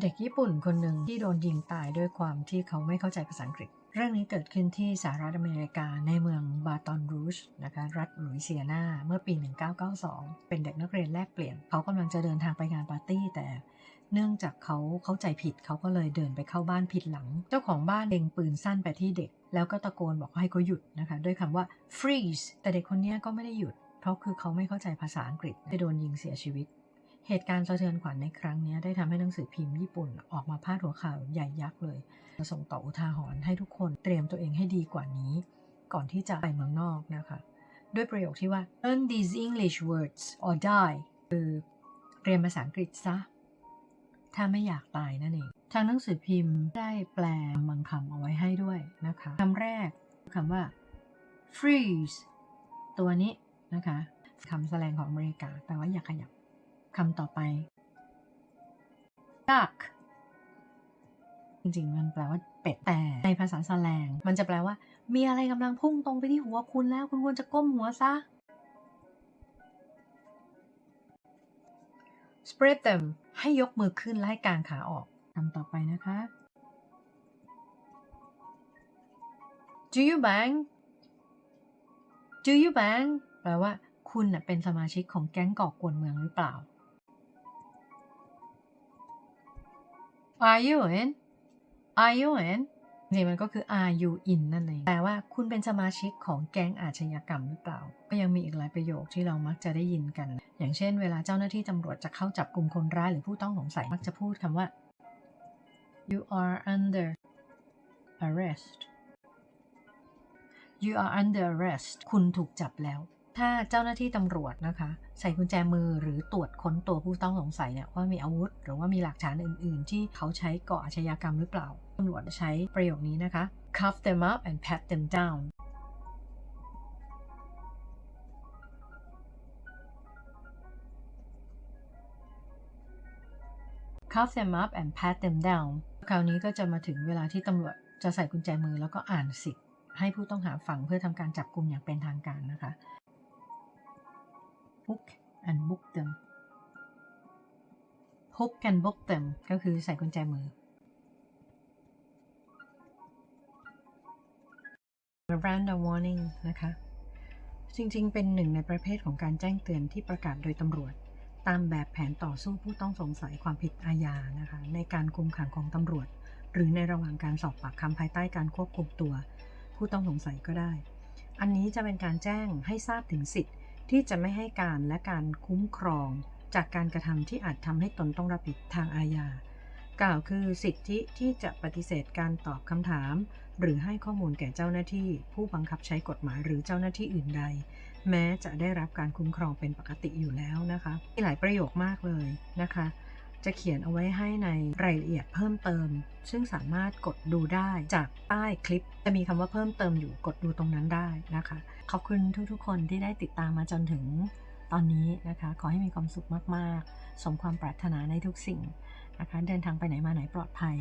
เด็กญี่ปุ่นคนหนึ่งที่โดนยิงตายด้วยความที่เขาไม่เข้าใจภาษาอังกฤษ เรื่องนี้เกิดขึ้นที่สหรัฐอเมริกาในเมืองบาตอนรูชนะคะ รัฐลุยเซียนาเมื่อปี 1992 เป็นเด็กนักเรียนแลกเปลี่ยน เขากำลังจะเดินทางไปงานปาร์ตี้แต่เนื่องจากเขาเข้าใจผิดเขาก็เลยเดินไปเข้าบ้านผิดหลัง เจ้าของบ้านเล็งปืนสั้นไปที่เด็ก แล้วก็ตะโกนบอกให้เขาหยุดนะคะ ด้วยคำว่า freeze แต่เด็กคนนี้ก็ไม่ได้หยุด เพราะคือเขาไม่เข้าใจภาษาอังกฤษได้โดนยิงเสียชีวิต เหตุการณ์สะเทือนขวัญในครั้งนี้ได้ทำให้หนังสือพิมพ์ญี่ปุ่นออกมาพาดหัวข่าวใหญ่ยักษ์เลยจะส่งต่ออุทาหรณ์ให้ทุกคนเตรียมตัวเองให้ดีกว่านี้ ก่อนที่จะไปเมืองนอกนะคะ ด้วยประโยคที่ว่า learn these English words or die คือเรียนภาษาอังกฤษซะ ถ้าไม่อยากตายนั่นเองทางหนังสือพิมพ์ได้แปลบางคำเอาไว้ให้ด้วยนะคะคำแรกคำว่า freeze ตัวนี้นะคะคำแสดงของอเมริกาแปลว่าอย่าขยับ คำต่อไป duck จริงๆ มันแปลว่าเป็ดแต่ในภาษาสแลง มันจะแปลว่า มีอะไรกำลังพุ่งตรงไปที่หัวคุณแล้ว คุณควรจะก้มหัวซะ spread them ให้ยกมือขึ้นและให้กางขาออกคำต่อไปนะคะ do you bang do you bang แปลว่า คุณเป็นสมาชิกของแก๊งก่อกวนเมืองหรือเปล่า Are you in Are you in จริงๆมันก็คือ Are you in นั่นเองแปลว่าคุณเป็นสมาชิกของแก๊งอาชญากรรมหรือเปล่า ก็ยังมีอีกหลายประโยคที่เรามักจะได้ยินกัน อย่างเช่น เวลาเจ้าหน้าที่ตำรวจจะเข้าจับกลุ่มคนร้ายหรือผู้ต้องสงสัยมักจะพูดคำว่า you are under arrest you are under arrest คุณถูกจับแล้ว ถ้าเจ้าหน้าที่ตำรวจนะคะ ใส่กุญแจมือหรือตรวจค้นตัวผู้ต้องสงสัยเนี่ยว่ามีอาวุธ หรือว่ามีหลักฐานอื่น ๆ ที่เขาใช้ก่ออาชญากรรมหรือเปล่าตำรวจใช้ประโยคนี้นะคะ cuff them up and pat them down cuff them up and pat them down คราวนี้ก็จะมาถึงเวลาที่ตำรวจจะใส่กุญแจมือแล้วก็อ่านสิทธิ์ให้ผู้ต้องหาฟังเพื่อทำการจับกลุ่มอย่างเป็นทางการนะคะ hook and book them hook and book them ก็คือใส่กุญแจมือ Miranda warning นะคะ จริงๆ เป็นหนึ่งในประเภทของการแจ้งเตือนที่ประกาศโดยตำรวจ ตามแบบแผนต่อสู้ผู้ต้องสงสัยความผิดอาญานะคะ ในการคุมขังของตำรวจ หรือในระหว่างการสอบปากคำภายใต้การควบคุมตัว ผู้ต้องสงสัยก็ได้ อันนี้จะเป็นการแจ้งให้ทราบถึงสิทธิ์ ที่จะไม่ให้การและการคุ้มครอง จากการกระทำที่อาจทำให้ตนต้องรับผิดทางอาญา กล่าวคือสิทธิที่จะปฏิเสธการตอบคำถาม หรือให้ข้อมูลแก่เจ้าหน้าที่ ผู้บังคับใช้กฎหมายหรือเจ้าหน้าที่อื่นใด แม้จะได้รับการคุ้มครองเป็นปกติอยู่แล้วนะคะมีหลายประโยคมากเลยนะคะ จะเขียนเอาไว้ให้ในรายละเอียดเพิ่มเติม ซึ่งสามารถกดดูได้จากใต้คลิป จะมีคำว่าเพิ่มเติมอยู่กดดูตรงนั้นได้นะคะ ขอบคุณทุกๆ คนที่ได้ติดตามมาจนถึงตอนนี้นะคะ ขอให้มีความสุขมากๆ สมความปรารถนาในทุกสิ่งนะคะ เดินทางไปไหนมาไหนปลอดภัย